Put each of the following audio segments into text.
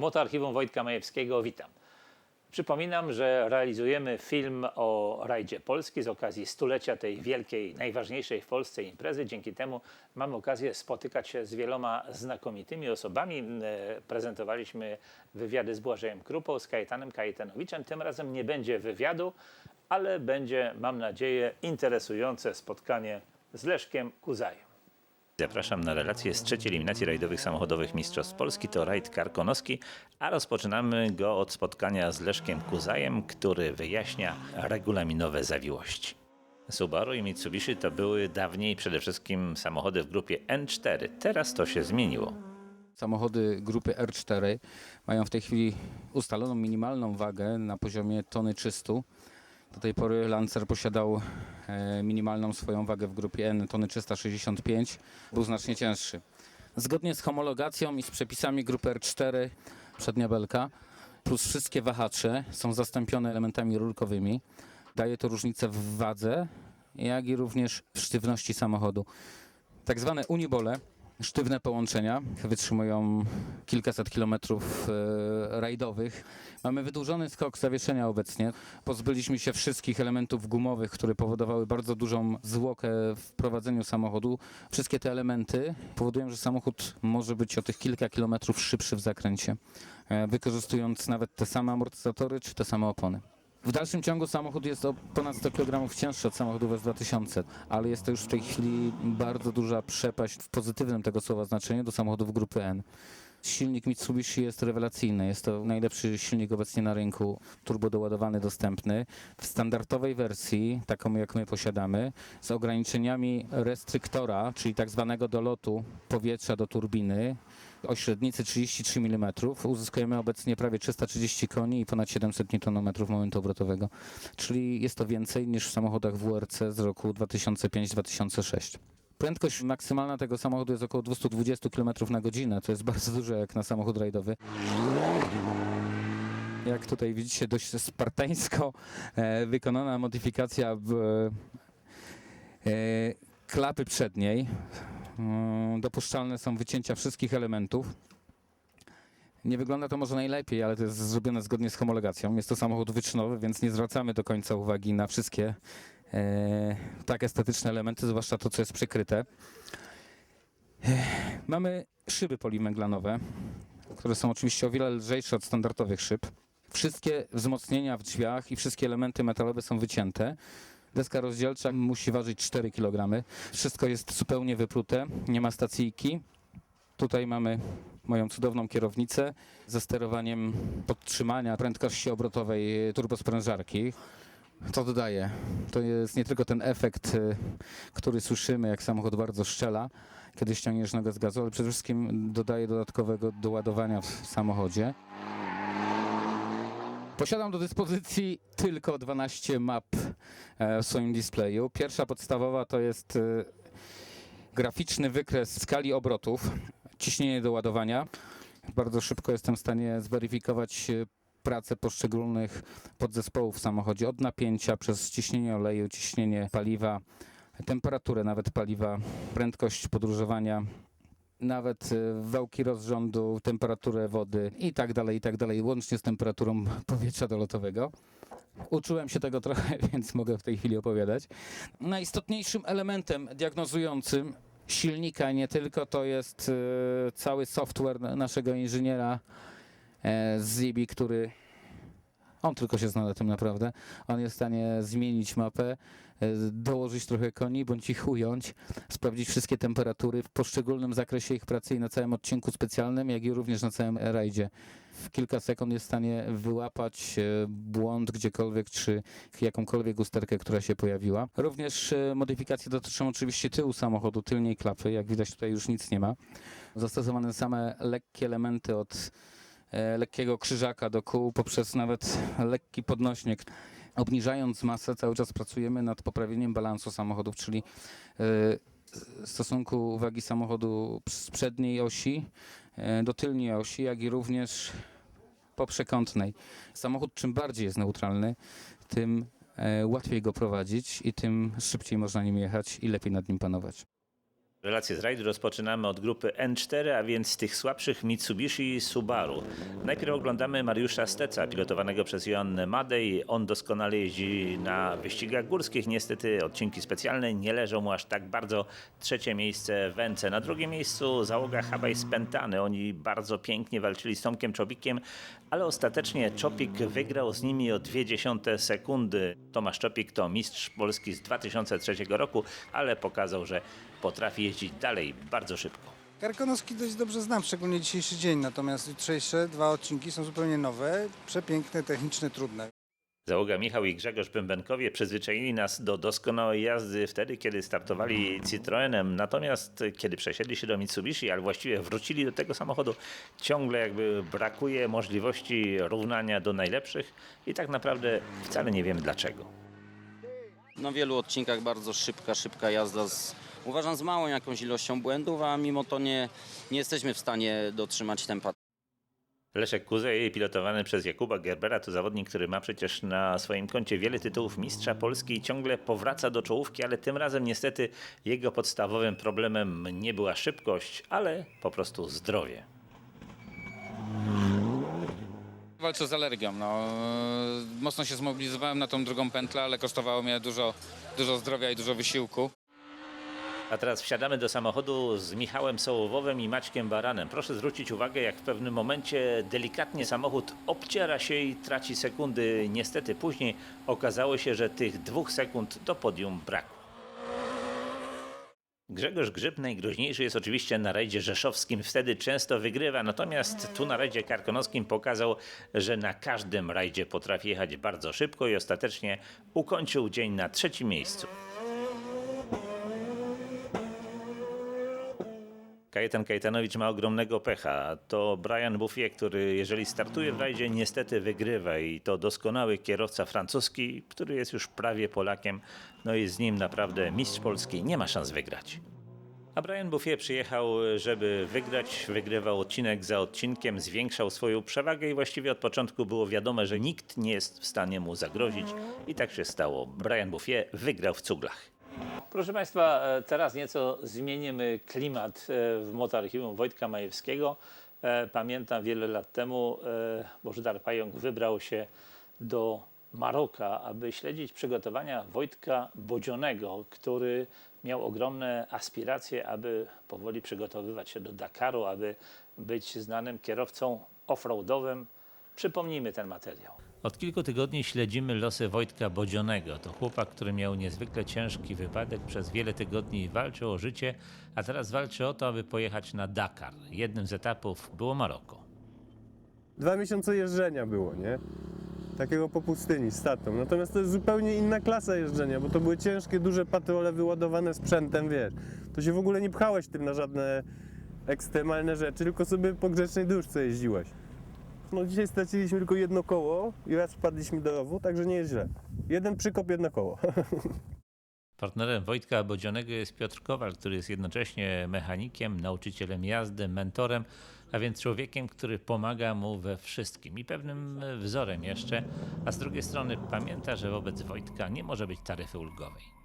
Motoarchiwum Wojtka Majewskiego, witam. Przypominam, że realizujemy film o rajdzie Polski z okazji stulecia tej wielkiej, najważniejszej w Polsce imprezy. Dzięki temu mamy okazję spotykać się z wieloma znakomitymi osobami. E, Prezentowaliśmy wywiady z Błażejem Krupą, z Kajetanem Kajetanowiczem. Tym razem nie będzie wywiadu, ale będzie, mam nadzieję, interesujące spotkanie z Leszkiem Kuzajem. Zapraszam na relację z trzeciej eliminacji rajdowych samochodowych Mistrzostw Polski. To rajd karkonoski, a rozpoczynamy go od spotkania z Leszkiem Kuzajem, który wyjaśnia regulaminowe zawiłości. Subaru i Mitsubishi to były dawniej przede wszystkim samochody w grupie N4. Teraz to się zmieniło. Samochody grupy R4 mają w tej chwili ustaloną minimalną wagę na poziomie tony 300. Do tej pory Lancer posiadał e, minimalną swoją wagę w grupie N tony 365. Był znacznie cięższy. Zgodnie z homologacją i z przepisami grupy R4 przednia belka plus wszystkie wahacze są zastąpione elementami rurkowymi. Daje to różnicę w wadze, jak i również w sztywności samochodu. Tak zwane unibole, sztywne połączenia, wytrzymują kilkaset kilometrów e, rajdowych. Mamy wydłużony skok zawieszenia obecnie. Pozbyliśmy się wszystkich elementów gumowych, które powodowały bardzo dużą zwłokę w prowadzeniu samochodu. Wszystkie te elementy powodują, że samochód może być o tych kilka kilometrów szybszy w zakręcie, e, wykorzystując nawet te same amortyzatory czy te same opony. W dalszym ciągu samochód jest o ponad 100 kg cięższy od samochodów S2000, ale jest to już w tej chwili bardzo duża przepaść w pozytywnym tego słowa znaczeniu do samochodów grupy N. Silnik Mitsubishi jest rewelacyjny. Jest to najlepszy silnik obecnie na rynku, turbodoładowany, dostępny. W standardowej wersji, taką jak my posiadamy, z ograniczeniami restryktora, czyli tak zwanego dolotu powietrza do turbiny, o średnicy 33 mm, uzyskujemy obecnie prawie 330 koni i ponad 700 Nm momentu obrotowego. Czyli jest to więcej niż w samochodach WRC z roku 2005-2006. Prędkość maksymalna tego samochodu jest około 220 km na godzinę. To jest bardzo dużo jak na samochód rajdowy. Jak tutaj widzicie, dość spartańsko e, wykonana modyfikacja w, e, klapy przedniej. Mm, Dopuszczalne są wycięcia wszystkich elementów. Nie wygląda to może najlepiej, ale to jest zrobione zgodnie z homologacją. Jest to samochód wyczynowy, więc nie zwracamy do końca uwagi na wszystkie e, tak estetyczne elementy, zwłaszcza to, co jest przykryte. E, mamy szyby polimeglanowe, które są oczywiście o wiele lżejsze od standardowych szyb. Wszystkie wzmocnienia w drzwiach i wszystkie elementy metalowe są wycięte. Deska rozdzielcza musi ważyć 4 kg. Wszystko jest zupełnie wyprute, nie ma stacyjki. Tutaj mamy moją cudowną kierownicę ze sterowaniem podtrzymania prędkości obrotowej turbosprężarki. Co dodaje? To jest nie tylko ten efekt, y, który słyszymy, jak samochód bardzo szczela, kiedy ściągniesz nogę z gazu, ale przede wszystkim dodaje dodatkowego doładowania w samochodzie. Posiadam do dyspozycji tylko 12 map e, w swoim displayu. Pierwsza podstawowa to jest e, graficzny wykres skali obrotów, ciśnienie do ładowania. Bardzo szybko jestem w stanie zweryfikować e, pracę poszczególnych podzespołów w samochodzie, od napięcia przez ciśnienie oleju, ciśnienie paliwa, temperaturę nawet paliwa, prędkość podróżowania, nawet e, wałki rozrządu, temperaturę wody i tak dalej, i tak dalej, łącznie z temperaturą powietrza dolotowego. Uczyłem się tego trochę, więc mogę w tej chwili opowiadać. Najistotniejszym elementem diagnozującym silnika nie tylko to jest e, cały software naszego inżyniera e, z Zibi, który on tylko się zna na tym naprawdę. On jest w stanie zmienić mapę, e, dołożyć trochę koni, bądź ich ująć, sprawdzić wszystkie temperatury w poszczególnym zakresie ich pracy i na całym odcinku specjalnym, jak i również na całym rajdzie. W kilka sekund jest w stanie wyłapać e, błąd gdziekolwiek, czy jakąkolwiek usterkę, która się pojawiła. Również e, modyfikacje dotyczą oczywiście tyłu samochodu, tylnej klapy. Jak widać tutaj już nic nie ma. Zastosowane same lekkie elementy od lekkiego krzyżaka do kół poprzez nawet lekki podnośnik. Obniżając masę cały czas pracujemy nad poprawieniem balansu samochodów, czyli e, stosunku wagi samochodu z przedniej osi e, do tylnej osi, jak i również poprzekątnej. Samochód czym bardziej jest neutralny, tym e, łatwiej go prowadzić i tym szybciej można nim jechać i lepiej nad nim panować. Relację z rajdu rozpoczynamy od grupy N4, a więc tych słabszych Mitsubishi i Subaru. Najpierw oglądamy Mariusza Steca, pilotowanego przez Joannę Madej. On doskonale jeździ na wyścigach górskich. Niestety odcinki specjalne nie leżą mu aż tak bardzo. Trzecie miejsce Węce. Na drugim miejscu załoga Habaj Spentany. Oni bardzo pięknie walczyli z Tomkiem Czobikiem, ale ostatecznie Czopik wygrał z nimi o 0,2 sekundy. Tomasz Czopik to mistrz Polski z 2003 roku, ale pokazał, że potrafi jeździć dalej bardzo szybko. Karkonoski dość dobrze znam, szczególnie dzisiejszy dzień, natomiast jutrzejsze dwa odcinki są zupełnie nowe, przepiękne, techniczne, trudne. Załoga Michał i Grzegorz Bębenkowie przyzwyczaili nas do doskonałej jazdy wtedy, kiedy startowali Citroenem, natomiast kiedy przesiedli się do Mitsubishi, ale właściwie wrócili do tego samochodu, ciągle jakby brakuje możliwości równania do najlepszych i tak naprawdę wcale nie wiem dlaczego. Na wielu odcinkach bardzo szybka, szybka jazda z, uważam z małą jakąś ilością błędów, a mimo to nie, nie jesteśmy w stanie dotrzymać tempa. Leszek Kuzej, pilotowany przez Jakuba Gerbera, to zawodnik, który ma przecież na swoim koncie wiele tytułów mistrza Polski i ciągle powraca do czołówki, ale tym razem niestety jego podstawowym problemem nie była szybkość, ale po prostu zdrowie. Walczę z alergią. No, mocno się zmobilizowałem na tą drugą pętlę, ale kosztowało mnie dużo, dużo zdrowia i dużo wysiłku. A teraz wsiadamy do samochodu z Michałem Sołowowem i Maćkiem Baranem. Proszę zwrócić uwagę, jak w pewnym momencie delikatnie samochód obciera się i traci sekundy. Niestety później okazało się, że tych dwóch sekund do podium brakło. Grzegorz Grzyb najgroźniejszy jest oczywiście na rajdzie rzeszowskim, wtedy często wygrywa, natomiast tu na rajdzie karkonoskim pokazał, że na każdym rajdzie potrafi jechać bardzo szybko i ostatecznie ukończył dzień na trzecim miejscu. Kajetan Kajetanowicz ma ogromnego pecha. To Brian Buffet, który jeżeli startuje w rajdzie, niestety wygrywa i to doskonały kierowca francuski, który jest już prawie Polakiem. No i z nim naprawdę mistrz Polski nie ma szans wygrać. A Brian Buffet przyjechał, żeby wygrać, wygrywał odcinek za odcinkiem, zwiększał swoją przewagę i właściwie od początku było wiadome, że nikt nie jest w stanie mu zagrozić i tak się stało. Brian Buffet wygrał w cuglach. Proszę Państwa, e, teraz nieco zmienimy klimat e, w motorarchiwum Wojtka Majewskiego. E, Pamiętam wiele lat temu Bożydar Pająk wybrał się do Maroka, aby śledzić przygotowania Wojtka Bodzionego, który miał ogromne aspiracje, aby powoli przygotowywać się do Dakaru, aby być znanym kierowcą offroadowym. Przypomnijmy ten materiał. Od kilku tygodni śledzimy losy Wojtka Bodzionego. To chłopak, który miał niezwykle ciężki wypadek, przez wiele tygodni walczył o życie, a teraz walczy o to, aby pojechać na Dakar. Jednym z etapów było Maroko. dwa miesiące jeżdżenia było, nie? Takiego po pustyni z tatą. Natomiast to jest zupełnie inna klasa jeżdżenia, bo to były ciężkie, duże patrole wyładowane sprzętem, wiesz. To się w ogóle nie pchałeś tym na żadne ekstremalne rzeczy, tylko sobie po grzecznej duszce jeździłeś. No dzisiaj straciliśmy tylko jedno koło i raz wpadliśmy do rowu, także nie jest źle. Jeden przykop, jedno koło. Partnerem Wojtka Bodzionego jest Piotr Kowal, który jest jednocześnie mechanikiem, nauczycielem jazdy, mentorem, a więc człowiekiem, który pomaga mu we wszystkim i pewnym wzorem jeszcze, a z drugiej strony pamięta, że wobec Wojtka nie może być taryfy ulgowej.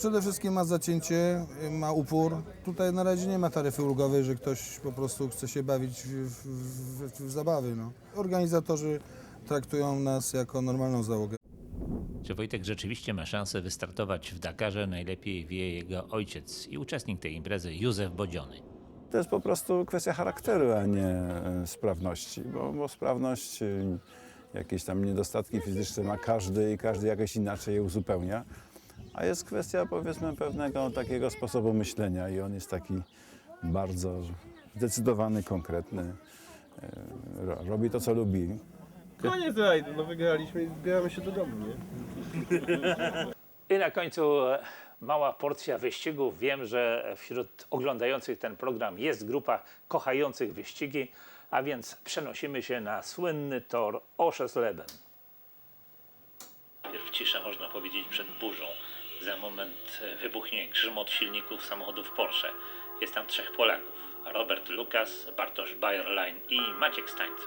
Przede wszystkim ma zacięcie, y, ma upór. Tutaj na razie nie ma taryfy ulgowej, że ktoś po prostu chce się bawić w, w, w, w zabawy. No. Organizatorzy traktują nas jako normalną załogę. Czy Wojtek rzeczywiście ma szansę wystartować w Dakarze? Najlepiej wie jego ojciec i uczestnik tej imprezy, Józef Bodziony. To jest po prostu kwestia charakteru, a nie e, sprawności, bo, bo sprawność, e, jakieś tam niedostatki fizyczne ma każdy i każdy jakoś inaczej je uzupełnia, a jest kwestia powiedzmy pewnego takiego sposobu myślenia i on jest taki bardzo zdecydowany, konkretny, e, ro- robi to, co lubi. Koniec rajdu, no wygraliśmy i zbieramy się do domu, nie? I na końcu e, mała porcja wyścigów. Wiem, że wśród oglądających ten program jest grupa kochających wyścigi, a więc przenosimy się na słynny tor Oszesleben. Najpierw cisza, można powiedzieć, przed burzą. Za moment e, wybuchnie grzmot silników samochodów Porsche. Jest tam trzech Polaków. Robert Lukas, Bartosz Bayerlein i Maciek Stańco.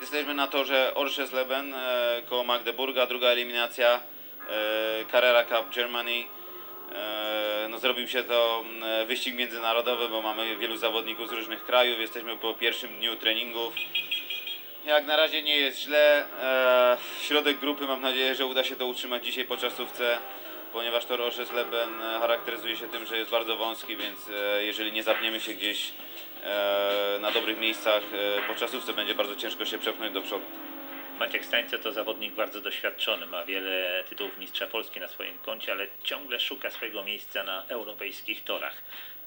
Jesteśmy na torze Orschesleben e, koło Magdeburga, druga eliminacja e, Carrera Cup Germany. e, no, zrobił się to wyścig międzynarodowy, bo mamy wielu zawodników z różnych krajów. Jesteśmy po pierwszym dniu treningów. Jak na razie nie jest źle. Środek grupy mam nadzieję, że uda się to utrzymać dzisiaj po czasówce, ponieważ tor Orze Leben e, charakteryzuje się tym, że jest bardzo wąski, więc e, jeżeli nie zapniemy się gdzieś e, na dobrych miejscach po czasówce będzie bardzo ciężko się przepchnąć do przodu. Maciek Stańce to zawodnik bardzo doświadczony, ma wiele tytułów mistrza Polski na swoim koncie, ale ciągle szuka swojego miejsca na europejskich torach.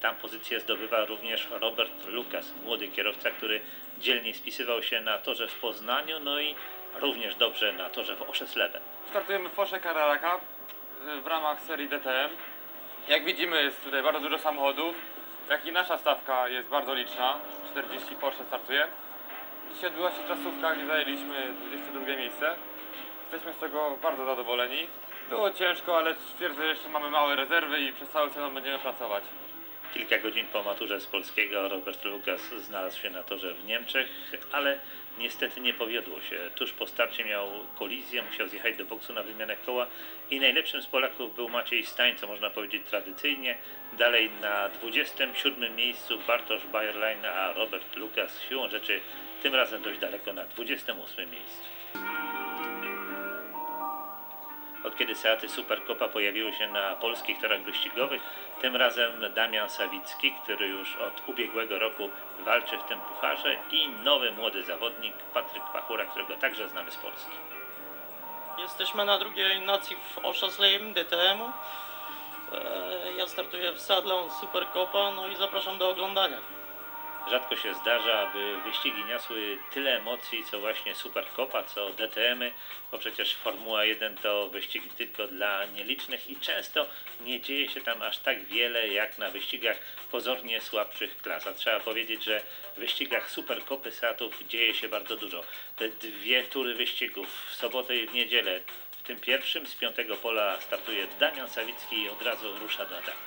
Tam pozycję zdobywa również Robert Lukas, młody kierowca, który dzielnie spisywał się na torze w Poznaniu, no i również dobrze na torze w Oszesleben. Startujemy w Porsche Carrera w ramach serii DTM. Jak widzimy jest tutaj bardzo dużo samochodów, jak i nasza stawka jest bardzo liczna, 40 Porsche startuje. Dzisiaj odbyła się czasówka, gdzie zajęliśmy 22 miejsce. Jesteśmy z tego bardzo zadowoleni. Było ciężko, ale stwierdzę, że jeszcze mamy małe rezerwy i przez cały sezon będziemy pracować. Kilka godzin po maturze z polskiego Robert Lukas znalazł się na torze w Niemczech, ale niestety nie powiodło się. Tuż po starcie miał kolizję, musiał zjechać do boksu na wymianę koła i najlepszym z Polaków był Maciej Stań, co można powiedzieć tradycyjnie. Dalej na 27 miejscu Bartosz Bayerlein, a Robert Lukas siłą rzeczy tym razem dość daleko na 28 miejscu. Od kiedy Seaty Supercopa pojawiły się na polskich torach wyścigowych, tym razem Damian Sawicki, który już od ubiegłego roku walczy w tym pucharze i nowy młody zawodnik Patryk Pachura, którego także znamy z Polski. Jesteśmy na drugiej nocy w Oschersleben DTM-u. E, Ja startuję w Sadlon Supercopa, no i zapraszam do oglądania. Rzadko się zdarza, aby wyścigi niosły tyle emocji, co właśnie Supercopa, co DTM-y, bo przecież Formuła 1 to wyścig tylko dla nielicznych i często nie dzieje się tam aż tak wiele jak na wyścigach pozornie słabszych klas. A trzeba powiedzieć, że w wyścigach Supercopy Satów dzieje się bardzo dużo. Te dwie tury wyścigów w sobotę i w niedzielę. W tym pierwszym z piątego pola startuje Damian Sawicki i od razu rusza do ataku.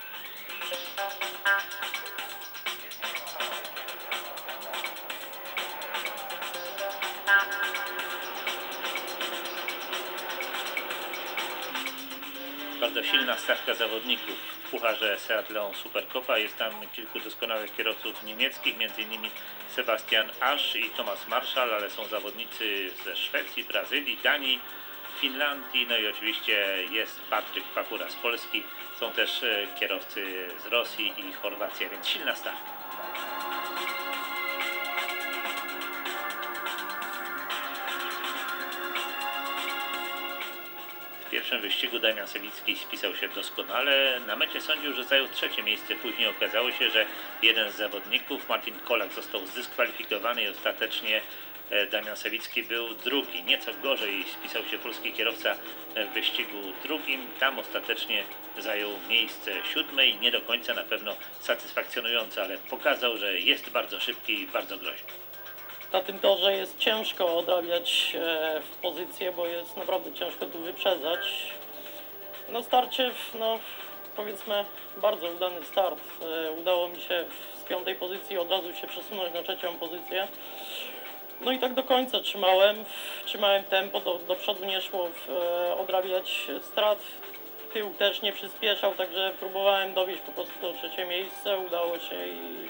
Bardzo silna stawka zawodników w pucharze Seat Leon Supercopa. Jest tam kilku doskonałych kierowców niemieckich, m.in. Sebastian Asch i Thomas Marschall, ale są zawodnicy ze Szwecji, Brazylii, Danii, Finlandii, no i oczywiście jest Patryk Pakura z Polski. Są też e, kierowcy z Rosji i Chorwacji, więc silna stawka. Pierwszym wyścigu Damian Sawicki spisał się doskonale. Na mecie sądził, że zajął trzecie miejsce. Później okazało się, że jeden z zawodników, Martin Kolak, został zdyskwalifikowany i ostatecznie e, Damian Sawicki był drugi. Nieco gorzej spisał się polski kierowca w wyścigu drugim. Tam ostatecznie zajął miejsce siódme i nie do końca na pewno satysfakcjonujące, ale pokazał, że jest bardzo szybki i bardzo groźny. Na tym torze jest ciężko odrabiać e, w pozycję, bo jest naprawdę ciężko tu wyprzedzać. Na starcie, no powiedzmy, bardzo udany start. E, Udało mi się z piątej pozycji od razu się przesunąć na trzecią pozycję. No i tak do końca trzymałem, trzymałem tempo, do, do przodu nie szło e, odrabiać strat. Tył też nie przyspieszał, także próbowałem dowieść po prostu do trzecie miejsce, udało się i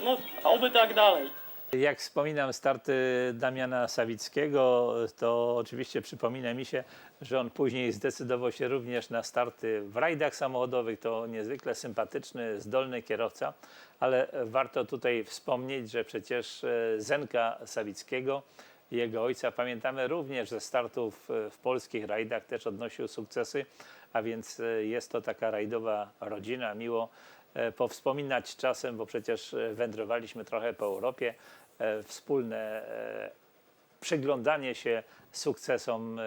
no oby tak dalej. Jak wspominam starty Damiana Sawickiego, to oczywiście przypomina mi się, że on później zdecydował się również na starty w rajdach samochodowych. To niezwykle sympatyczny, zdolny kierowca, ale warto tutaj wspomnieć, że przecież e, Zenka Sawickiego, jego ojca, pamiętamy również ze startów e, w polskich rajdach, też odnosił sukcesy, a więc e, jest to taka rajdowa rodzina. Miło powspominać czasem, bo przecież wędrowaliśmy trochę po Europie, wspólne e, przyglądanie się sukcesom e,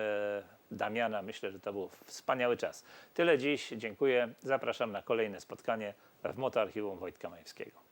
Damiana. Myślę, że to był wspaniały czas. Tyle dziś. Dziękuję. Zapraszam na kolejne spotkanie w Motoarchiwum Wojtka Majewskiego.